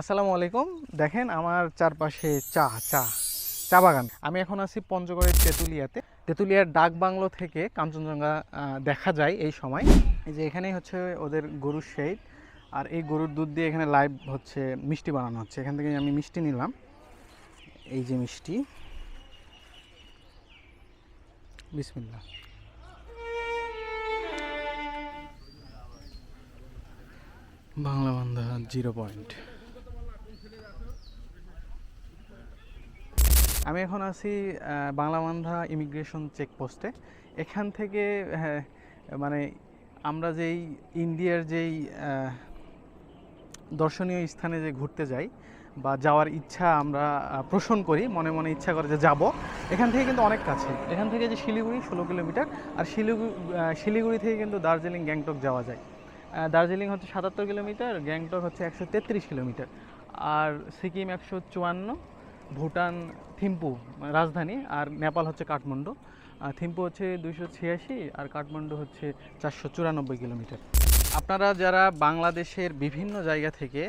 আসসালামু আলাইকুম। দেখেন আমার চারপাশে চা চা চা বাগান। আমি এখন আছি পঞ্চগড়ের তেঁতুলিয়াতে। তেঁতুলিয়ার ডাক বাংলো থেকে কাঞ্চনজঙ্ঘা দেখা যায় এই সময়। এই যে এখানেই হচ্ছে ওদের গরুর শেড। আর এই গরুর দুধ দিয়ে এখানে লাইভ হচ্ছে, মিষ্টি বানানো হচ্ছে। এখান থেকে আমি মিষ্টি নিলাম। এই যে মিষ্টি। বিসমিল্লা বাংলা বান্ধা জিরো পয়েন্ট আমি এখন আছি বাংলাবান্ধা ইমিগ্রেশন চেকপোস্টে। এখান থেকে হ্যাঁ, মানে আমরা যেই ইন্ডিয়ার যেই দর্শনীয় স্থানে যে ঘুরতে যাই বা যাওয়ার ইচ্ছা আমরা পোষণ করি মনে মনে ইচ্ছা করে যে যাব। এখান থেকে কিন্তু অনেক কাছে। এখান থেকে যে শিলিগুড়ি ষোলো কিলোমিটার আর শিলিগুড়ি শিলিগুড়ি থেকে কিন্তু দার্জিলিং গ্যাংটক যাওয়া যায়। দার্জিলিং হচ্ছে সাতাত্তর কিলোমিটার গ্যাংটক হচ্ছে একশো তেত্রিশ কিলোমিটার আর সিকিম একশো চুয়ান্ন ভুটান, থিম্পু, রাজধানী আর নেপাল হচ্ছে কাঠমান্ডু। থিম্পু হচ্ছে দুইশো ছিয়াশি আর কাঠমান্ডু হচ্ছে চারশো চুরানব্বই কিলোমিটার। আপনারা যারা বাংলাদেশের বিভিন্ন জায়গা থেকে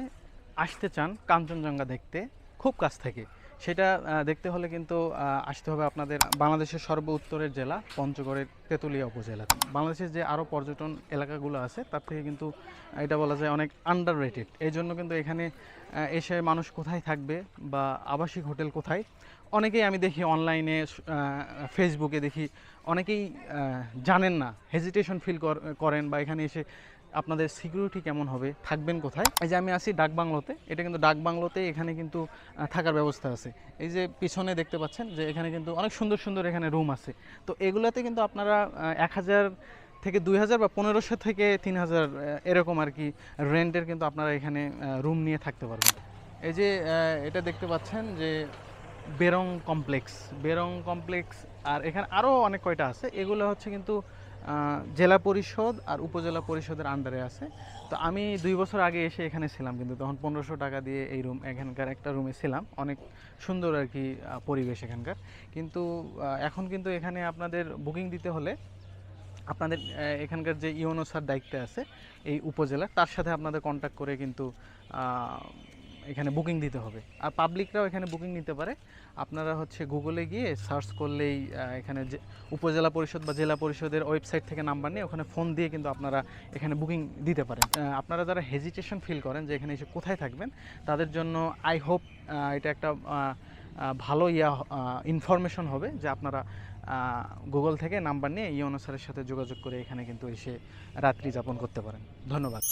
আসতে চান, কাঞ্চনজঙ্ঘা দেখতে, খুব কাছ থেকে। সেটা দেখতে হলে কিন্তু আসতে হবে আপনাদের বাংলাদেশের সর্ব উত্তরের জেলা, পঞ্চগড়ের তেঁতুলিয়া উপজেলা বাংলাদেশের যে আরও পর্যটন এলাকাগুলো আছে, তার থেকে কিন্তু এটা বলা যায় অনেক আন্ডার রেটেড এই জন্য কিন্তু এখানে এসে মানুষ কোথায় থাকবে বা আবাসিক হোটেল কোথায়, অনেকেই আমি দেখি অনলাইনে ফেসবুকে দেখি, অনেকেই জানেন না হেজিটেশন ফিল করেন বা এখানে এসে আপনাদের সিকিউরিটি কেমন হবে, থাকবেন কোথায়? এই যে আমি আছি ডাক বাংলোতে, এটা কিন্তু ডাক বাংলোতে এখানে কিন্তু থাকার ব্যবস্থা আছে। এই যে পিছনে দেখতে পাচ্ছেন যে এখানে কিন্তু অনেক সুন্দর সুন্দর এখানে রুম আছে। তো এগুলোতে কিন্তু আপনারা এক হাজার থেকে দুই হাজার বা পনেরোশো থেকে তিন হাজার এরকম আর কি রেন্টের কিন্তু আপনারা এখানে রুম নিয়ে থাকতে পারবেন। এই যে এটা দেখতে পাচ্ছেন যে বেরং কমপ্লেক্স বেরং কমপ্লেক্স আর এখানে আরও অনেক কয়টা আছে। এগুলো হচ্ছে কিন্তু জেলা পরিষদ আর উপজেলা পরিষদের আন্ডারে আছে। তো আমি দুই বছর আগে এসে এখানে ছিলাম কিন্তু তখন পনেরোশো টাকা দিয়ে এই রুম এখানকার একটা রুমে ছিলাম। অনেক সুন্দর আর কি পরিবেশ এখানকার। কিন্তু এখন কিন্তু এখানে আপনাদের বুকিং দিতে হলে আপনাদের এখানকার যে ইওনো স্যার দায়িত্বে আছে, এই উপজেলার, তার সাথে আপনাদের কন্ট্যাক্ট করে কিন্তু এখানে বুকিং দিতে হবে। আর পাবলিকরাও এখানে বুকিং নিতে পারে। আপনারা হচ্ছে গুগলে গিয়ে সার্চ করলেই এখানে যে উপজেলা পরিষদ বা জেলা পরিষদের ওয়েবসাইট থেকে নাম্বার নিয়ে ওখানে ফোন দিয়ে কিন্তু আপনারা এখানে বুকিং দিতে পারেন। আপনারা যারা হেজিটেশন ফিল করেন যে এখানে এসে কোথায় থাকবেন, তাদের জন্য আই হোপ এটা একটা ভালো ইয়া ইনফরমেশন হবে যে আপনারা গুগল থেকে নাম্বার নিয়ে এই অনুসারের সাথে যোগাযোগ করে এখানে কিন্তু এসে রাত্রি যাপন করতে পারেন। ধন্যবাদ।